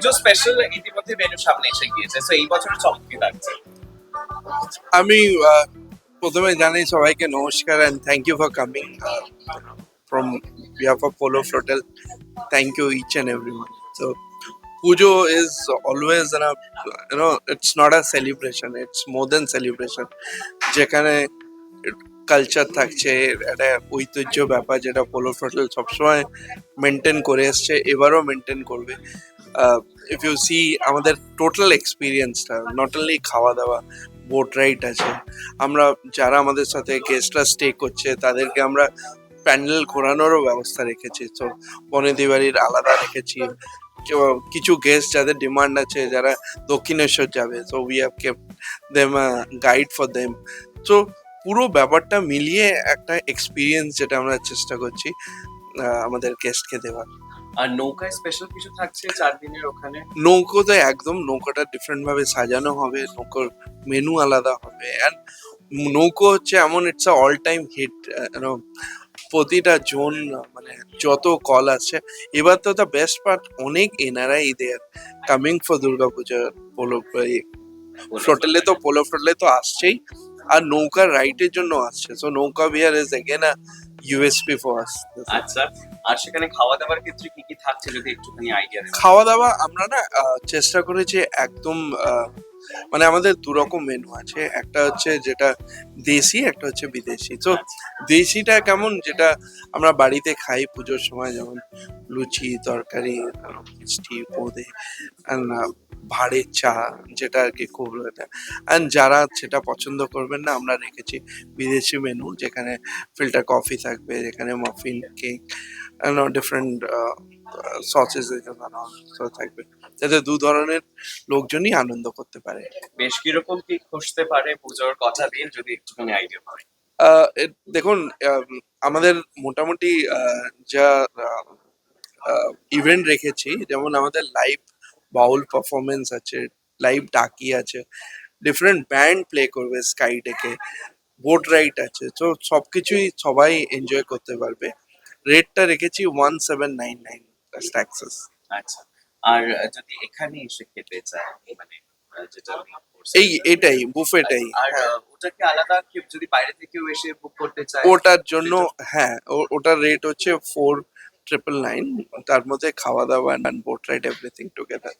পুজো special ইতিমধ্যে menu সামনে এসে গিয়েছে এই বছরের চমক লাগছে? আমি প্রথমে জানাই সবাইকে নমস্কার and thank you for coming from behalf of Polo hotel thank you each and every one so puja is always know, it's not a celebration, it's more than celebration. যেখানে কালচার থাকছে, একটা ঐতিহ্য ব্যাপার যেটা পোলো হোটেল সবসময় maintain করে এসছে, এবারও মেনটেন করবে। ইফ ইউ সি আমাদের টোটাল এক্সপিরিয়েন্সটা নট অনলি খাওয়া দাওয়া বোট রাইড আছে, আমরা যারা আমাদের সাথে গেস্টরা স্টে করছে, তাদেরকে আমরা প্যান্ডেল ঘোরানোরও ব্যবস্থা রেখেছি। তো বনেদি বাড়ির আলাদা রেখেছি। কিছু গেস্ট যাদের ডিমান্ড আছে, যারা দক্ষিণেশ্বর যাবে তো we have kept them guide for them তো পুরো ব্যাপারটা মিলিয়ে একটা এক্সপিরিয়েন্স যেটা আমরা চেষ্টা করছি আমাদের গেস্টকে দেওয়ার। আর নৌকায় স্পেশাল কিছু থাকছে চার দিনের ওখানে নৌকোতে একদম নৌকাটা ডিফারেন্ট ভাবে সাজানো হবে নৌকোর মেনু আলাদা হবে অ্যান্ড নৌকো হচ্ছে এমন it's a all time hit প্রতিটা জোন মানে যত কল আছে এবার তো দ্য বেস্ট পার্ট অনেক NRI there coming for Durga puja Polo ফ্লোটেলে তো পোলো ফ্লোটেলে তো আসছেই। আর নৌকার রাইটের জন্য আসছে। সো নৌকা Bihar is again a USP for us আচ্ছা আর সেখানে খাওয়া দাওয়ার ক্ষেত্রে কি কি থাকছে যদি একটুখানি আইডিয়া দেন? খাওয়া দাওয়া আমরা না চেষ্টা করেছি একদম মানে আমাদের দু রকম মেনু আছে। একটা হচ্ছে যেটা দেশি একটা হচ্ছে বিদেশি। তো দেশিটা কেমন যেটা আমরা বাড়িতে খাই পুজোর সময় যেমন লুচি তরকারি মিষ্টি বোঁদে and, ভাঁড়ের চা যেটা আর কি খুব অ্যান্ড যারা সেটা পছন্দ করবেন না আমরা রেখেছি বিদেশি মেনু যেখানে ফিল্টার কফি থাকবে যেখানে মাফিন কেক ডিফারেন্ট সসেস থাকবে। যাতে দু ধরনের লোকজনই আনন্দ করতে পারে। বেশ কীরকম কি খসতে পারে পুজোর কথা দিন যদি একটুখানি আইডিয়া এ- দেখুন আম, আমাদের মোটামুটি আহ, যা ইভেন্ট রেখেছি যেমন আমাদের লাইভ বাউল পারফরমেন্স আছে লাইভ ডাকি আছে ডিফারেন্ট ব্যান্ড প্লে করবে স্কাই ডেকে বোট রাইড আছে তো সবকিছুই সবাই এনজয় করতে পারবে রেটটা রেখেছি one seven nine nine taxes আচ্ছা আর যদি এখানে এসে খেতে চায় মানে আহ, যেটা আপনি বলছেন। এই এটাই বুফেটাই আর আহ, ওটা কি আলাদা কেউ যদি বাইরে থেকেও এসে বুক করতে চায় ওটার জন্য হ্যাঁ ও- ওটার রেট হচ্ছে ফোর ট্রিপল নাইন তার মধ্যে খাওয়া দাওয়া and boat ride everything together